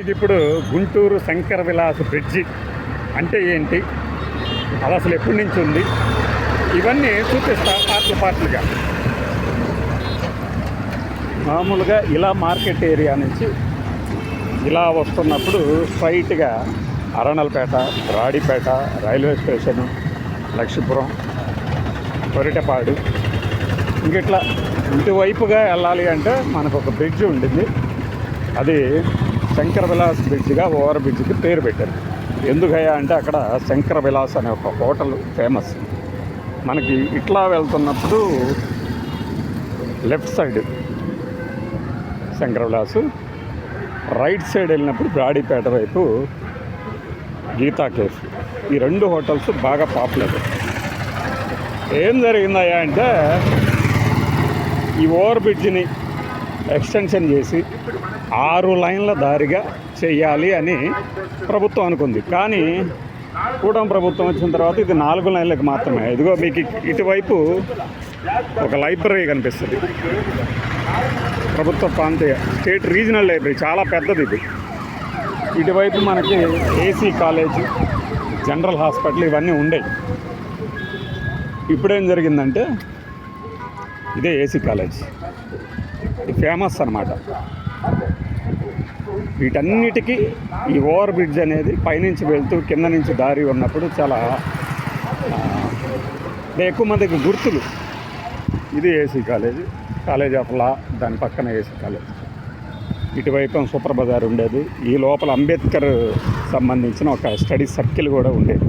ఇది ఇప్పుడు గుంటూరు శంకర విలాస్ బ్రిడ్జి అంటే ఏంటి? అది అసలు ఎప్పటి నుంచి ఉంది? ఇవన్నీ చూపిస్తా పార్ట్లు పార్ట్లుగా మామూలుగా ఇలా మార్కెట్ ఏరియా నుంచి ఇలా వస్తున్నప్పుడు స్ట్రైట్గా అరణల్పేట రాడిపేట రైల్వే స్టేషను లక్ష్మీపురం కొరిటపాడు. ఇంకిట్లా ఇటువైపుగా వెళ్ళాలి అంటే మనకు ఒక బ్రిడ్జ్ ఉండింది. అది శంకర విలాస్ బ్రిడ్జ్గా ఓవర్ బ్రిడ్జ్కి పేరు పెట్టారు. ఎందుకయ్యా అంటే అక్కడ శంకర విలాస్ అనే ఒక హోటల్ ఫేమస్. మనకి ఇట్లా వెళ్తున్నప్పుడు left side Shankara Vilas right side వెళ్ళినప్పుడు బ్రాడీపేట వైపు గీతా కేఫ్. ఈ రెండు హోటల్స్ బాగా పాపులర్. ఏం జరిగిందయ్యా అంటే ఈ ఓవర్ బ్రిడ్జిని ఎక్స్టెన్షన్ చేసి ఆరు లైన్ల దారిగా చేయాలి అని ప్రభుత్వం అనుకుంది. కానీ కూటమి ప్రభుత్వం వచ్చిన తర్వాత ఇది నాలుగు లైన్లకు మాత్రమే. ఇదిగో మీకు ఇటువైపు ఒక లైబ్రరీ కనిపిస్తుంది. ప్రభుత్వ ప్రాంతీయ స్టేట్ రీజనల్ లైబ్రరీ. చాలా పెద్దది ఇది. ఇటువైపు మనకి ఏసీ కాలేజ్ జనరల్ హాస్పిటల్ ఇవన్నీ ఉండేవి. ఇప్పుడేం జరిగిందంటే ఇదే ఏసీ కాలేజ్. ఇది ఫేమస్ అనమాట వీటన్నిటికీ ఈ ఓవర్ బ్రిడ్జ్ అనేది పైనుంచి వెళ్తూ కింద నుంచి దారి ఉన్నప్పుడు చాలా ఎక్కువ మందికి గుర్తులు. ఇది AC college. College of law దాని పక్కన ఏసీ కాలేజ్. ఇటువైపు సూపర్ బజార్ ఉండేది. ఈ లోపల అంబేద్కర్ సంబంధించిన ఒక స్టడీ సర్కిల్ కూడా ఉండేది.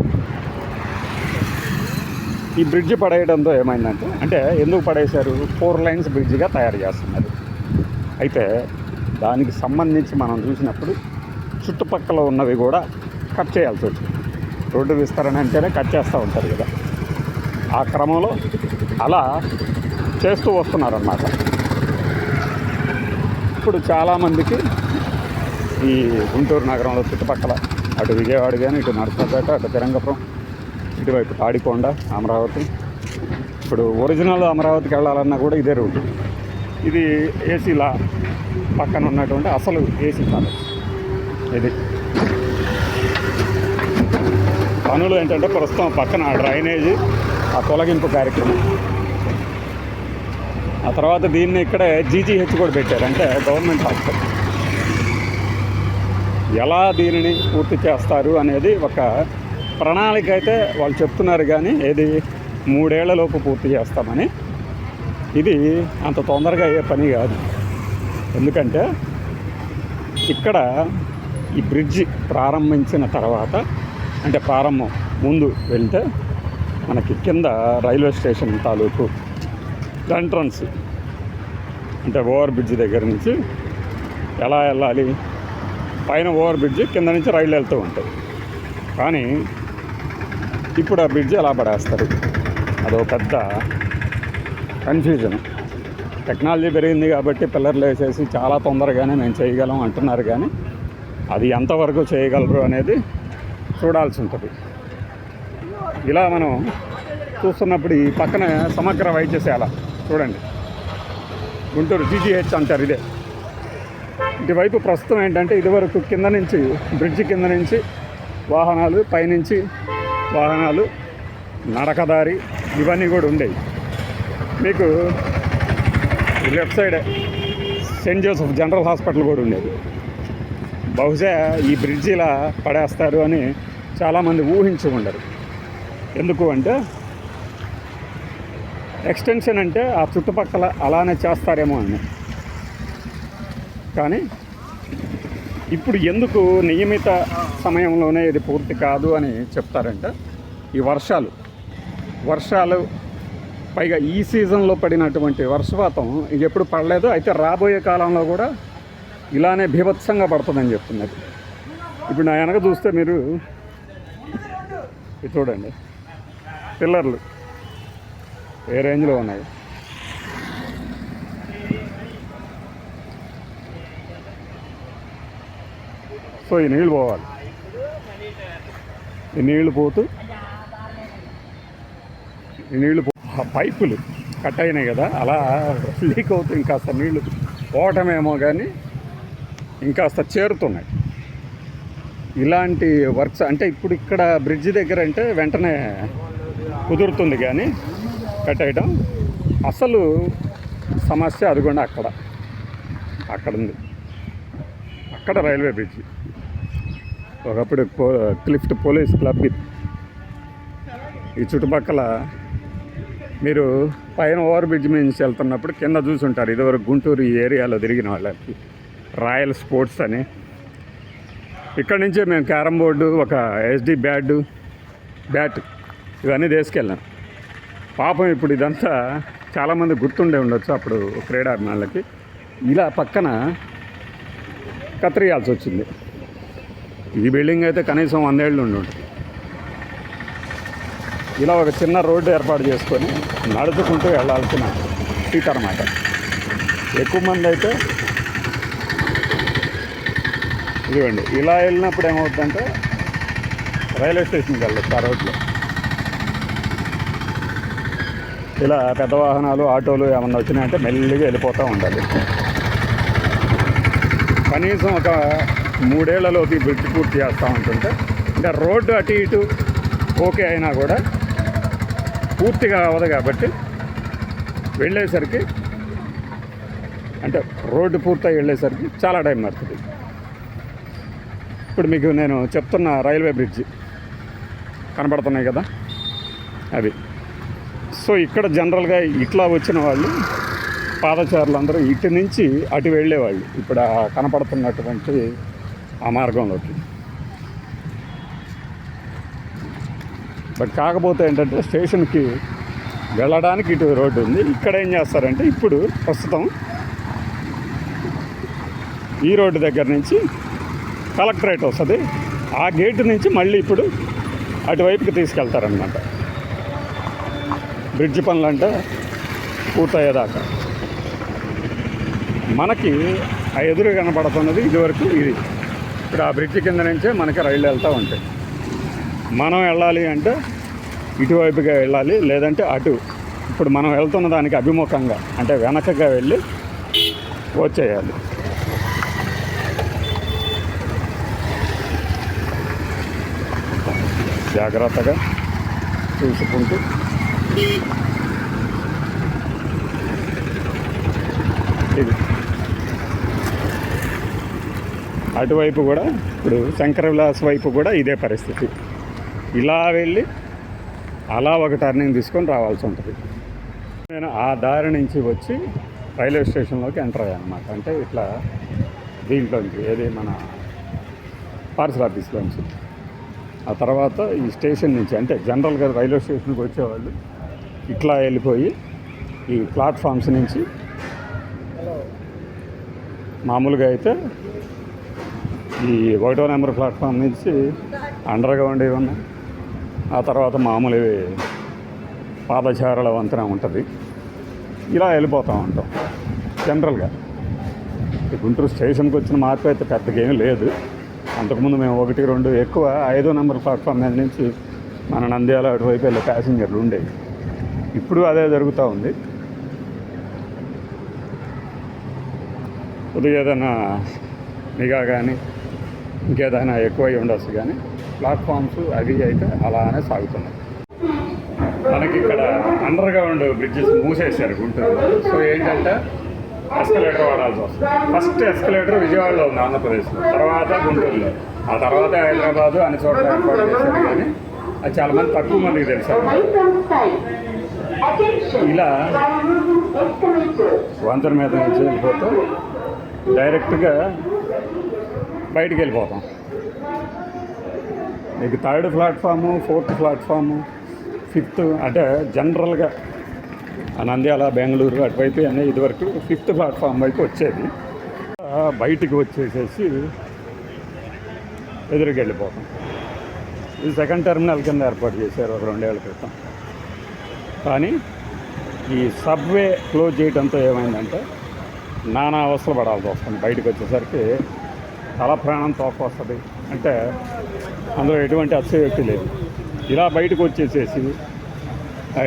ఈ బ్రిడ్జ్ పడేయడంతో ఏమైందంటే అంటే ఎందుకు పడేశారు? ఫోర్ లైన్స్ బ్రిడ్జిగా తయారు చేస్తున్నారు. అయితే దానికి సంబంధించి మనం చూసినప్పుడు చుట్టుపక్కల ఉన్నవి కూడా కట్ చేయాల్సి వచ్చింది. రోడ్డు విస్తరణ అంటేనే కట్ చేస్తూ ఉంటారు కదా. ఆ క్రమంలో అలా చేస్తూ వస్తున్నారన్నమాట. ఇప్పుడు చాలామందికి ఈ గుంటూరు నగరంలో చుట్టుపక్కల అటు విజయవాడ కానీ ఇటు నరసపేట అటు తిరంగపురం ఇటువైపు తాడికొండ అమరావతి. ఇప్పుడు ఒరిజినల్ అమరావతికి వెళ్ళాలన్నా కూడా ఇదే రూట్. ఇది ఏసీలా పక్కన ఉన్నటువంటి అసలు ఏసీ కాలేజ్. ఇది. పనులు ఏంటంటే ప్రస్తుతం పక్కన డ్రైనేజీ ఆ తొలగింపు కార్యక్రమం. ఆ తర్వాత దీన్ని ఇక్కడే జీజీహెచ్ కూడా పెట్టారు అంటే గవర్నమెంట్ హాస్పిటల్. ఎలా దీనిని పూర్తి చేస్తారు అనేది ఒక ప్రణాళిక అయితే వాళ్ళు చెప్తున్నారు కానీ ఏది మూడేళ్ళలోపు పూర్తి చేస్తామని. ఇది అంత తొందరగా అయ్యే పని కాదు. ఎందుకంటే ఇక్కడ ఈ బ్రిడ్జి ప్రారంభించిన తర్వాత అంటే ప్రారంభం ముందు వెళ్తే మనకి కింద రైల్వే స్టేషన్ తాలూకు ఎంట్రన్స్ అంటే ఓవర్ బ్రిడ్జ్ దగ్గర నుంచి ఎలా వెళ్ళాలి పైన ఓవర్ బ్రిడ్జ్ కింద నుంచి రైళ్ళు వెళ్తూ ఉంటాయి కానీ ఇప్పుడు ఆ బ్రిడ్జ్ ఎలా పడేస్తారు? అదో పెద్ద కన్ఫ్యూజన్ టెక్నాలజీ పెరిగింది కాబట్టి పిల్లర్లు వేసేసి చాలా తొందరగానే మేము చేయగలం అంటున్నారు కానీ అది ఎంతవరకు చేయగలరు అనేది చూడాల్సి ఉంటుంది. ఇలా మనం చూస్తున్నప్పుడు ఈ పక్కన సమగ్ర వైద్యశాల చూడండి. గుంటూరు జీజీహెచ్ అంటారు ఇదే. ఇటువైపు ప్రస్తుతం ఏంటంటే ఇదివరకు కింద నుంచి బ్రిడ్జ్ కింద నుంచి వాహనాలు పైనుంచి వాహనాలు నడకదారి ఇవన్నీ కూడా ఉండేవి. మీకు left side saint Joseph general hospital కూడా ఉండేది. బహుశా ఈ బ్రిడ్జ్ ఇలా పడేస్తారు అని చాలామంది ఊహించి ఉండరు. ఎందుకు అంటే ఎక్స్టెన్షన్ అంటే ఆ చుట్టుపక్కల అలానే చేస్తారేమో అని. కానీ ఇప్పుడు ఎందుకు నియమిత సమయంలోనే ఇది పూర్తి కాదు అని చెప్తారంటే ఈ వర్షాలు వర్షాలు పైగా ఈ సీజన్లో పడినటువంటి వర్షపాతం ఇది ఎప్పుడు పడలేదు అయితే రాబోయే కాలంలో కూడా ఇలానే బీభత్సంగా పడుతుందని చెప్తున్నారు. ఇప్పుడు నా వెనక చూస్తే మీరు ఇది చూడండి పిల్లర్లు ఏ రేంజ్లో ఉన్నాయి? సో ఈ నీళ్ళు పోవాలి. ఈ నీళ్ళు పోతూ ఈ నీళ్ళు పో- పైపులు కట్ అయినాయి కదా అలా లీక్ అవుతూ ఇంకాస్త నీళ్ళు పోవటమేమో కానీ ఇంకాస్త చేరుతున్నాయి. ఇలాంటి వర్క్స్ అంటే ఇప్పుడు ఇక్కడ బ్రిడ్జ్ దగ్గర అంటే వెంటనే కుదురుతుంది కానీ కట్టేయడం అసలు సమస్య అదిగోండి అక్కడ. అక్కడ ఉంది. అక్కడ రైల్వే బ్రిడ్జ్. ఒకప్పుడు క్లిఫ్ట్ పోలీస్ క్లబ్ ఈ చుట్టుపక్కల మీరు పైన ఓవర్ బ్రిడ్జ్ మీద నుంచి వెళ్తున్నప్పుడు కింద చూసుంటారు ఇదివరకు గుంటూరు ఈ ఏరియాలో తిరిగిన వాళ్ళకి రాయల్ స్పోర్ట్స్ అని. ఇక్కడ నుంచే మేము క్యారమ్ బోర్డు ఒక ఎస్డి బ్యాట్ బ్యాట్ ఇవన్నీ తీసుకెళ్ళాం. పాపం ఇప్పుడు ఇదంతా చాలామంది గుర్తుండే ఉండొచ్చు అప్పుడు క్రీడాభిమానులకి. ఇలా పక్కన కత్తిరియాల్సి వచ్చింది. ఈ బిల్డింగ్ అయితే కనీసం వందేళ్ళు ఉండి ఉంటుంది. ఇలా ఒక చిన్న రోడ్డు ఏర్పాటు చేసుకొని నడుచుకుంటూ వెళ్ళాల్సిన సీట్ అనమాట ఎక్కువ మంది అయితే ఇదిగోండి ఇలా వెళ్ళినప్పుడు ఏమవుతుందంటే రైల్వే స్టేషన్కి వెళ్ళచ్చు ఆ రోడ్లో. ఇలా పెద్ద వాహనాలు ఆటోలు ఏమన్నా వచ్చినాయంటే మెల్లిగా వెళ్ళిపోతూ ఉండాలి. కనీసం ఒక మూడేళ్ళలోకి బ్రిడ్జ్ పూర్తి చేస్తూ ఉంటుంటే అంటే రోడ్డు అటు ఇటు ఓకే అయినా కూడా పూర్తిగా అవ్వదు కాబట్టి వెళ్ళేసరికి అంటే రోడ్డు పూర్తయి వెళ్ళేసరికి చాలా టైం పడుతుంది. ఇప్పుడు మీకు నేను చెప్తున్న రైల్వే బ్రిడ్జి కనబడుతున్నాయి కదా అవి. సో ఇక్కడ జనరల్గా ఇట్లా వచ్చిన వాళ్ళు పాదచారులు అందరూ ఇటు నుంచి అటు వెళ్ళేవాళ్ళు. ఇప్పుడు కనపడుతున్నటువంటి ఆ మార్గంలోకి. బట్ కాకపోతే ఏంటంటే స్టేషన్కి వెళ్ళడానికి ఇటు రోడ్డు ఉంది. ఇక్కడ ఏం చేస్తారంటే ఇప్పుడు ప్రస్తుతం ఈ రోడ్డు దగ్గర నుంచి కలెక్టరేట్ వస్తుంది. ఆ గేటు నుంచి మళ్ళీ ఇప్పుడు అటువైపుకి తీసుకెళ్తారనమాట బ్రిడ్జ్ పనులు అంటే పూర్తయ్యేదాకా. మనకి ఆ ఎదురు కనపడుతున్నది ఇదివరకు ఇది. ఇప్పుడు ఆ బ్రిడ్జ్ కింద నుంచే మనకి రైళ్ళు వెళ్తూ ఉంటాయి. మనం వెళ్ళాలి అంటే ఇటువైపుగా వెళ్ళాలి లేదంటే అటు. ఇప్పుడు మనం వెళ్తున్న దానికి అభిముఖంగా అంటే వెనకగా వెళ్ళి వచ్చేయాలి. జాగ్రత్తగా చూసుకుంటూ. ఇది. అటువైపు కూడా ఇప్పుడు శంకర విలాస్ వైపు కూడా ఇదే పరిస్థితి. ఇలా వెళ్ళి అలా ఒక టర్నింగ్ తీసుకొని రావాల్సి ఉంటుంది. నేను ఆ దారి నుంచి వచ్చి రైల్వే స్టేషన్లోకి ఎంటర్ అయ్యాను అనమాట అంటే ఇట్లా దీంట్లోంచి ఏది మన పార్సల్ ఆఫీస్లోంచి. ఆ తర్వాత ఈ స్టేషన్ నుంచి అంటే జనరల్గా రైల్వే స్టేషన్కి వచ్చేవాళ్ళు ఇట్లా వెళ్ళిపోయి ఈ ప్లాట్ఫామ్స్ నుంచి మామూలుగా అయితే ఈ ఒకటో నెంబర్ ప్లాట్ఫామ్ నుంచి అండర్ ఇవి ఏమన్నా ఆ తర్వాత మామూలు పాదచారుల వంతెన ఉంటుంది. ఇలా వెళ్ళిపోతూ ఉంటాం జనరల్గా. గుంటూరు స్టేషన్కి వచ్చిన మార్పు అయితే పెద్దగా ఏమీ లేదు. అంతకుముందు మేము ఒకటి రెండు ఎక్కువ ఐదో నెంబర్ ప్లాట్ఫామ్ మీద నుంచి మన నంద్యాల అటువైపు వెళ్ళే ప్యాసింజర్లు ఉండేవి. ఇప్పుడు అదే జరుగుతూ ఉంది. కొద్దిగా ఏదైనా నిఘా కానీ ఇంకేదైనా ఎక్కువై ఉండొచ్చు కానీ ప్లాట్ఫామ్స్ అవి అయితే అలానే సాగుతున్నాయి. మనకి ఇక్కడ అండర్ గ్రౌండ్ బ్రిడ్జెస్ మూసేశారు గుంటూరులో. సో ఏంటంటే ఎస్కలేటర్ వాడాల్సి వస్తుంది. ఫస్ట్ ఎస్కలేటర్ విజయవాడలో ఉంది ఆంధ్రప్రదేశ్లో తర్వాత గుంటూరులో. ఆ తర్వాత హైదరాబాదు అన్ని చోట్ల ఏర్పాటు చేశారు కానీ అది చాలా మంది తక్కువ మందికి తెలుసు. ఇలా వంతెన మీద నుంచి వెళ్ళిపోతే డైరెక్ట్గా బయటికి వెళ్ళిపోతాం మీకు third platform fourth platform fifth అంటే జనరల్గా ఆ నంద్యాల బెంగళూరు అటువైపు అనే ఇదివరకు ఫిఫ్త్ ప్లాట్ఫామ్ వైపు వచ్చేది. బయటికి వచ్చేసేసి ఎదురుకి వెళ్ళిపోతాం ఇది సెకండ్ టెర్మినల్ కింద ఏర్పాటు చేశారు ఒక రెండేళ్ళ క్రితం. కానీ ఈ సబ్వే క్లోజ్ చేయడంతో ఏమైందంటే నానా అవస్థలు పడాల్సి వస్తుంది బయటకు వచ్చేసరికి. తల ప్రాణం తోక వస్తుంది అంటే అందులో ఎటువంటి అతిశయోక్తి లేదు. ఇలా బయటకు వచ్చేసేసి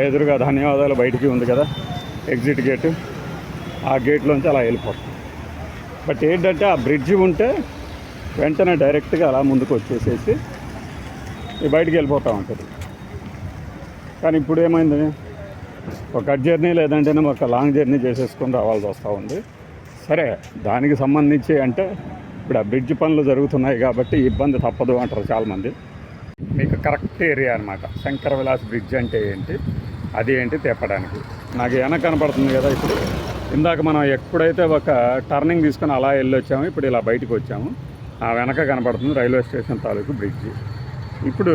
ఎదురుగా ధన్యవాదాలు బయటికి ఉంది కదా ఎగ్జిట్ గేటు. ఆ గేట్లోంచి అలా వెళ్ళిపోతుంది బట్ ఏంటంటే ఆ బ్రిడ్జి ఉంటే వెంటనే డైరెక్ట్గా అలా ముందుకు వచ్చేసేసి బయటికి వెళ్ళిపోతూ ఉంటుంది కానీ ఇప్పుడు ఏమైంది? ఒక కట్ జర్నీ లేదంటే ఒక లాంగ్ జర్నీ చేసేసుకొని రావాల్సి వస్తూ ఉంది. సరే దానికి సంబంధించి అంటే ఇప్పుడు ఆ బ్రిడ్జ్ పనులు జరుగుతున్నాయి కాబట్టి ఇబ్బంది తప్పదు అంటారు చాలామంది. మీకు కరెక్ట్ ఏరియా అనమాట శంకర విలాస్ బ్రిడ్జ్ అంటే ఏంటి? అది ఏంటి తెప్పడానికి? నాకు వెనక కనపడుతుంది కదా ఇప్పుడు. ఇందాక మనం ఎప్పుడైతే ఒక టర్నింగ్ తీసుకొని అలా వెళ్ళి ఇప్పుడు ఇలా బయటకు వచ్చాము. ఆ వెనక కనపడుతుంది రైల్వే స్టేషన్ తాలూకు బ్రిడ్జ్. ఇప్పుడు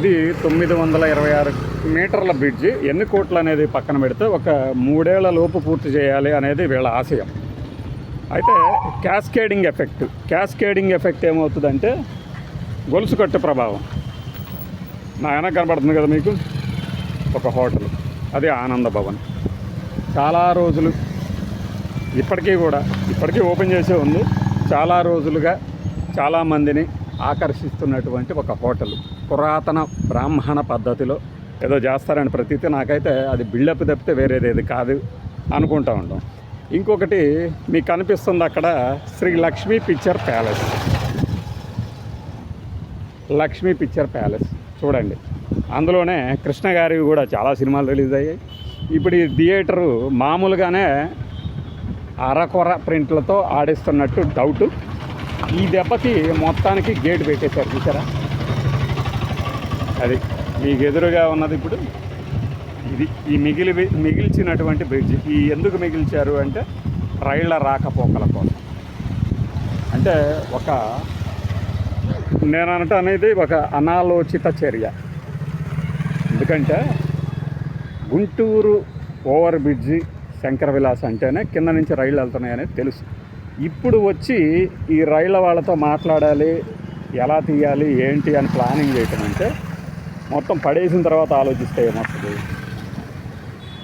ఇది తొమ్మిది వందల ఇరవై ఆరు మీటర్ల బ్రిడ్జి. ఎన్ని కోట్లు అనేది పక్కన పెడితే ఒక మూడేళ్ళ లోపు పూర్తి చేయాలి అనేది వీళ్ళ ఆశయం. అయితే క్యాస్కేడింగ్ ఎఫెక్ట్ క్యాస్కేడింగ్ ఎఫెక్ట్ ఏమవుతుందంటే గొలుసు కట్టు ప్రభావం. నా వెనక కనబడుతుంది కదా మీకు? ఒక హోటల్. అది ఆనంద భవన్. చాలా రోజులు ఇప్పటికీ కూడా ఇప్పటికీ ఓపెన్ చేసే ఉంది. చాలా రోజులుగా చాలామందిని ఆకర్షిస్తున్నటువంటి ఒక హోటల్. పురాతన బ్రాహ్మణ పద్ధతిలో ఏదో చేస్తారని ప్రతీతి నాకైతే అది బిల్డప్ తప్పితే వేరేది కాదు అనుకుంటా ఉంటాం ఇంకొకటి మీకు కనిపిస్తుంది అక్కడ Shri Lakshmi picture palace. Lakshmi picture palace. చూడండి. అందులోనే కృష్ణ గారివి కూడా చాలా సినిమాలు రిలీజ్ అయ్యాయి. ఇప్పుడు ఈ థియేటరు మామూలుగానే అరకొర ప్రింట్లతో ఆడిస్తున్నట్టు డౌట్ ఈ దెబ్బకి మొత్తానికి గేట్ పెట్టేశారు చూసారా? అది మీకు ఎదురుగా ఉన్నది ఇప్పుడు. ఇది ఈ మిగిలి మిగిల్చినటువంటి బ్రిడ్జ్ ఈ ఎందుకు మిగిల్చారు అంటే రైళ్ళ రాకపోకల కోసం. అంటే ఒక నేను అనట అనేది ఒక అనాలోచిత చర్య. ఎందుకంటే గుంటూరు ఓవర్ బ్రిడ్జి శంకర విలాస్ అంటేనే కింద నుంచి రైళ్ళు వెళ్తున్నాయనేది తెలుసు. ఇప్పుడు వచ్చి ఈ రైళ్ళ వాళ్ళతో మాట్లాడాలి ఎలా తీయాలి ఏంటి అని ప్లానింగ్ చేయటం అంటే మొత్తం పడేసిన తర్వాత ఆలోచిస్తే ఏమొస్తుంది?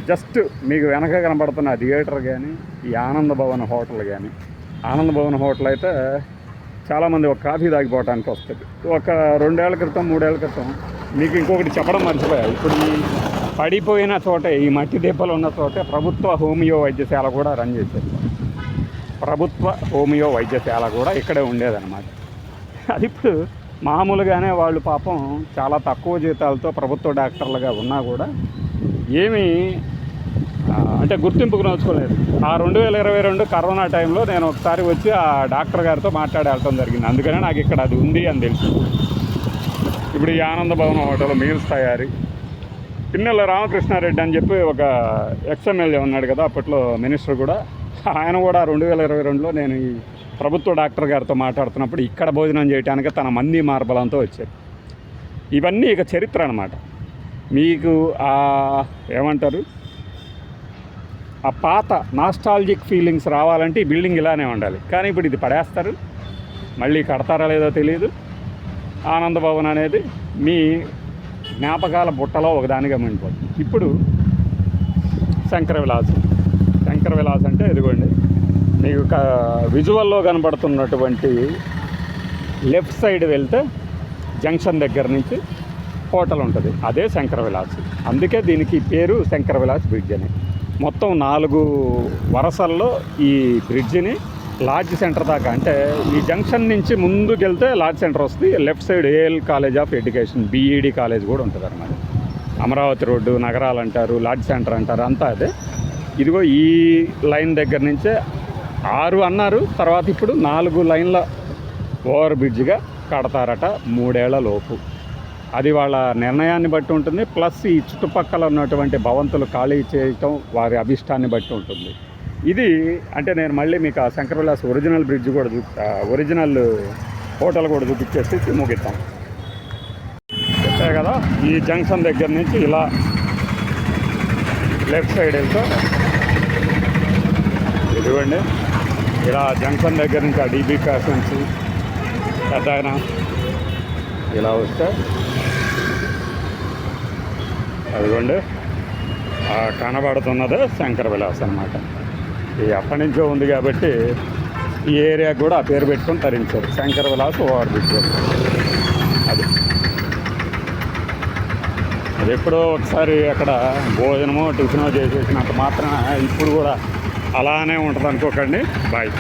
జస్ట్ మీకు వెనక కనబడుతున్న థియేటర్ కానీ ఈ ఆనంద భవన్ హోటల్ కానీ ఆనంద భవన్ హోటల్ అయితే చాలామంది ఒక కాఫీ తాగిపోవడానికి వస్తుంది. ఒక రెండేళ్ళ క్రితం మూడేళ్ళ క్రితం మీకు ఇంకొకటి చెప్పడం మర్చిపోయా. ఇప్పుడు ఈ పడిపోయిన చోటే ఈ మట్టి దెబ్బలు ఉన్న చోటే ప్రభుత్వ హోమియో వైద్యశాల కూడా రన్ చేసేది. ప్రభుత్వ హోమియో వైద్యశాల కూడా ఇక్కడే ఉండేదన్నమాట. అది ఇప్పుడు మామూలుగానే వాళ్ళు పాపం చాలా తక్కువ జీతాలతో ప్రభుత్వ డాక్టర్లుగా ఉన్నా కూడా ఏమీ అంటే గుర్తింపుకు నోచుకోలేదు. ఆ రెండు వేల ఇరవై రెండు కరోనా టైంలో నేను ఒకసారి వచ్చి ఆ డాక్టర్ గారితో మాట్లాడి వెళ్ళటం జరిగింది. అందుకనే నాకు ఇక్కడ అది ఉంది అని తెలుసు ఇప్పుడు ఈ ఆనందభవన్ హోటల్ మీల్స్ తయారీ. పిన్నెల రామకృష్ణారెడ్డి అని చెప్పి ఒక ఎక్స్ఎమ్మెల్యే ఉన్నాడు కదా అప్పట్లో మినిస్టర్ కూడా. ఆయన కూడా రెండు వేల ఇరవై రెండులో నేను ఈ ప్రభుత్వ డాక్టర్ గారితో మాట్లాడుతున్నప్పుడు ఇక్కడ భోజనం చేయడానికి తన మంది మార్బలంతో వచ్చారు. ఇవన్నీ ఇక చరిత్ర అనమాట మీకు ఆ ఏమంటారు? ఆ పాత నాస్టాలజిక్ ఫీలింగ్స్ రావాలంటే ఈ బిల్డింగ్ ఇలానే ఉండాలి. కానీ ఇప్పుడు ఇది పడేస్తారు. మళ్ళీ కడతారా లేదో తెలియదు ఆనంద భవన్ అనేది మీ జ్ఞాపకాల బుట్టలో ఒకదానిగా మిగిలిపోతుంది. ఇప్పుడు శంకర విలాస్. శంకర విలాస్ అంటే ఇదిగోండి. మీకు క విజువల్లో కనబడుతున్నటువంటి లెఫ్ట్ సైడ్ వెళ్తే జంక్షన్ దగ్గర నుంచి హోటల్ ఉంటుంది. అదే శంకర విలాస్ అందుకే దీనికి పేరు శంకర విలాస్ బ్రిడ్జ్ అని. మొత్తం నాలుగు వరసల్లో ఈ బ్రిడ్జిని లాడ్జ్ సెంటర్ దాకా అంటే ఈ జంక్షన్ నుంచి ముందుకు వెళ్తే లాడ్జ్ సెంటర్ వస్తుంది. Left side AL college of education BEd college కూడా ఉంటుంది అన్నమాట. అమరావతి రోడ్డు నగరాలు అంటారు లాడ్జ్ సెంటర్ అంటారు అంతా అదే. ఇదిగో ఈ లైన్ దగ్గర నుంచే ఆరు అన్నారు. తర్వాత ఇప్పుడు నాలుగు లైన్ల ఓవర్ బ్రిడ్జ్గా కడతారట మూడేళ్ళ లోపు. అది వాళ్ళ నిర్ణయాన్ని బట్టి ఉంటుంది ప్లస్ ఈ చుట్టుపక్కల ఉన్నటువంటి భవంతులు ఖాళీ చేయటం వారి అభిష్టాన్ని బట్టి ఉంటుంది. ఇది అంటే నేను మళ్ళీ మీకు ఆ శంకరవిలాస్ ఒరిజినల్ బ్రిడ్జ్ కూడా చూ ఒరిజినల్ హోటల్ కూడా చూపించేసి ముగిస్తాం చెప్పే కదా ఈ జంక్షన్ దగ్గర నుంచి ఇలా లెఫ్ట్ సైడ్ వెళ్తే ఇదిగోండి ఇలా జంక్షన్ దగ్గర నుంచి ఆ డీబీ క్యాష్ నుంచి పెద్ద ఇలా వస్తే. అదిగోండి. కనబడుతున్నది కనబడుతున్నదే శంకర విలాస్ అనమాట ఇది అప్పటి నుంచో ఉంది కాబట్టి ఈ ఏరియాకి కూడా ఆ పేరు పెట్టుకొని తరించారు. శంకర విలాస్ ఓవర్ బ్రిడ్జ్ అది. అది ఎప్పుడో ఒకసారి అక్కడ భోజనమో టిఫినో చేసేసినంత మాత్రమే ఇప్పుడు కూడా అలానే ఉంటుంది అనుకోకండి బాయ్.